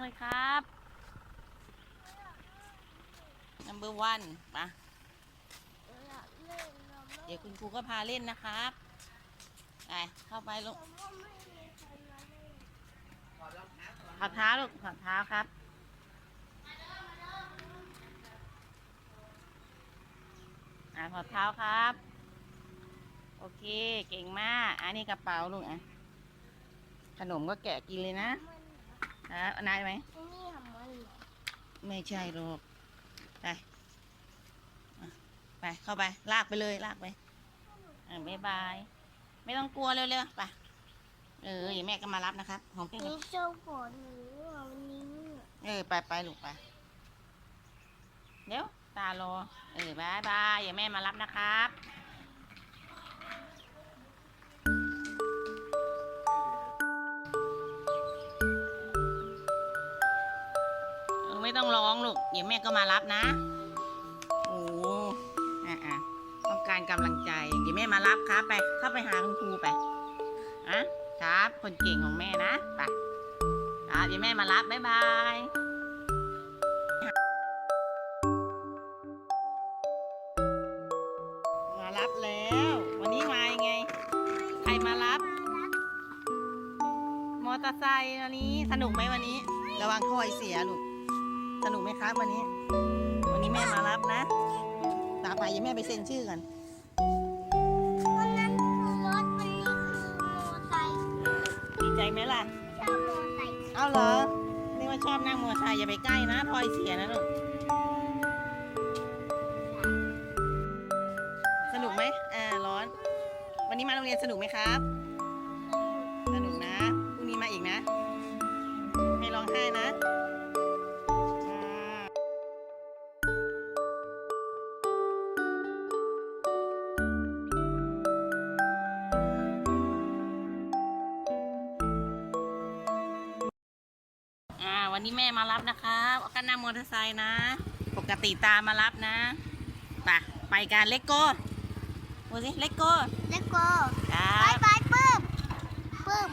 คนแรกเลยครับ number one มาเดี๋ยวคุณครูก็พาเล่นนะครับไปเข้าไปลูกถอดเท้าลูกถอดเท้าครับอะถอดเท้าครับ โอเค เก่งมาก อันนี้กระเป๋าลูกอะ ขนมก็แกะกินเลยนะ ฮะเอานายไหมนี่ทำมันเหรอไม่ใช่ลูกไปอะไปเข้าไป ลากไปเลยลากไปอ่าบ๊ายบาย ไม่ต้องกลัวเร็วๆไปเอออย่าแม่ก็มารับนะครับของเพื่อนนี่เจ้าฝนหนูเอานิ้วเออไปไปลูกไปเดี๋ยวตารอเออบายบายอย่าแม่มารับนะครับ ไม่ต้องร้องลูกเดี๋ยวแม่ก็มารับนะ โอ้อะอะต้องการกำลังใจ เดี๋ยวแม่มารับครับไป เข้าไปหาคุณครูไปอะครับ คนเก่งของแม่นะ ไปครับเดี๋ยวแม่มารับบ๊ายบายมารับแล้ว วันนี้มายังไง ใครมารับ มอเตอร์ไซค์วันนี้ สนุกไหมวันนี้ ระวังคอยเสียลูก สนุกไหมครับวันนี้ วันนี้แม่มารับนะตาไปยังแม่ไปเซ็นชื่อกันวันนั้นคือรถวันนี้คือมอไซค์ดีใจไหมล่ะชอบมอไซค์เอาเหรอนี่ว่าชอบนั่งมอไซค์อย่าไปใกล้นะพลอยเสียนะลูกสนุกไหมอ่าร้อน วันนี้มาโรงเรียนสนุกไหมครับ สนุกนะพรุ่งนี้มาอีกนะ ไม่ร้องไห้นะ วันนี้แม่มารับนะครับเอากันนั่งมอเตอร์ไซค์นะ ปกติตามมารับนะไปไปกันเลโก้ดูสิเลโก้แล้วก็ครับายบบายปื้มปื้ม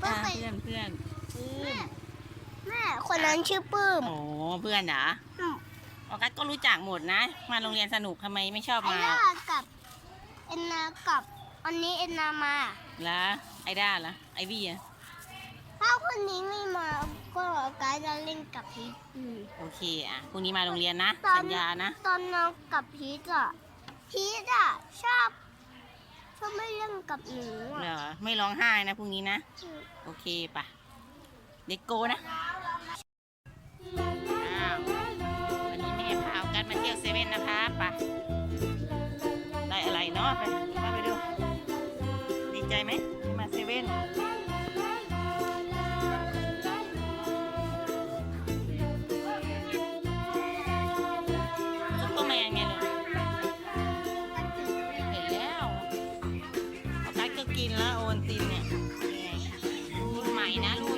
ปื้อ่ามไปเพื่อนเพื่อนเพื่อนแม่คนนั้นชื่อปื้มโอ้เพื่อนเหรออืมออกัสก็รู้จักหมดนะ มาโรงเรียนสนุกทำไมไม่ชอบไอ้มาล่ากับเอ็นนากับอันนี้เอ็นนามาแล้วไอด้าล่ะไอวี่อะถ้าคนนี้ไม่มา ก็กายจะเล่นกับพีทอืมโอเคอะพรุ่งนี้มาโรงเรียนนะ ตอนสัญญานะ ตอนน้องกับพีทอะพีทอะชอบชอบไม่เล่นกับหนูเหรอะอไม่ร้องไห้นะพรุ่งนี้นะ โอเคปะเด็กโกนะ อ้าว วันนี้แม่พาออกัสมาเที่ยวเซเว่นนะคะปะได้อะไรเนาะไป vaina